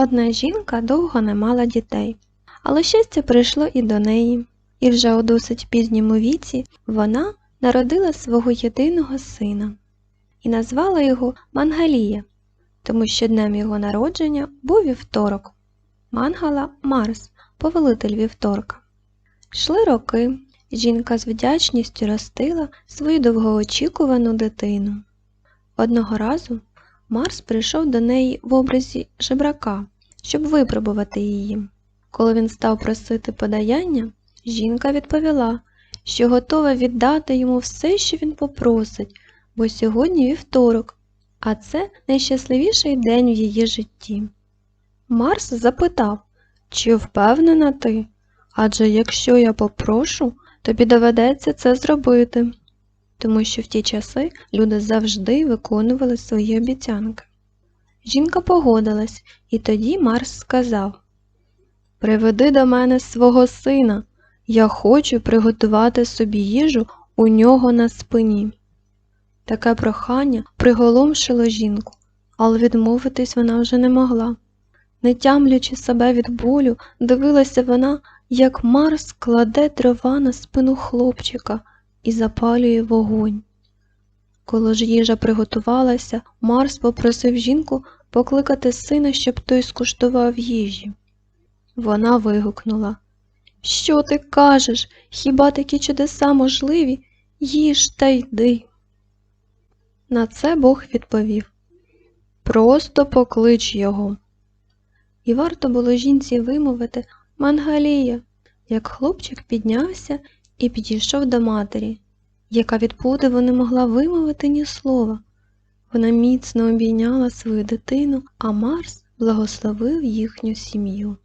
Одна жінка довго не мала дітей, але щастя прийшло і до неї, і вже у досить пізньому віці вона народила свого єдиного сина і назвала його Мангалія, тому що днем його народження був вівторок. Мангала Марс, повелитель вівторка. Йшли роки, жінка з вдячністю ростила свою довгоочікувану дитину. Одного разу Марс прийшов до неї в образі жебрака, щоб випробувати її. Коли він став просити подаяння, жінка відповіла, що готова віддати йому все, що він попросить, бо сьогодні вівторок, а це найщасливіший день в її житті. Марс запитав, чи впевнена ти? Адже якщо я попрошу, тобі доведеться це зробити, тому що в ті часи люди завжди виконували свої обіцянки. Жінка погодилась, і тоді Марс сказав Приведи до мене свого сина, я хочу приготувати собі їжу у нього на спині. Таке прохання приголомшило жінку, але відмовитись вона вже не могла. Не тямлячи себе від болю, дивилася вона, як Марс кладе дрова на спину хлопчика і запалює вогонь. Коли ж їжа приготувалася, Марс попросив жінку покликати сина, щоб той скуштував їжі. Вона вигукнула Що ти кажеш? Хіба такі чудеса можливі? Їж та йди. На це Бог відповів Просто поклич його. І варто було жінці вимовити Мангалія, як хлопчик піднявся і підійшов до матері, яка від подиву не могла вимовити ні слова. Вона міцно обійняла свою дитину, а Марс благословив їхню сім'ю.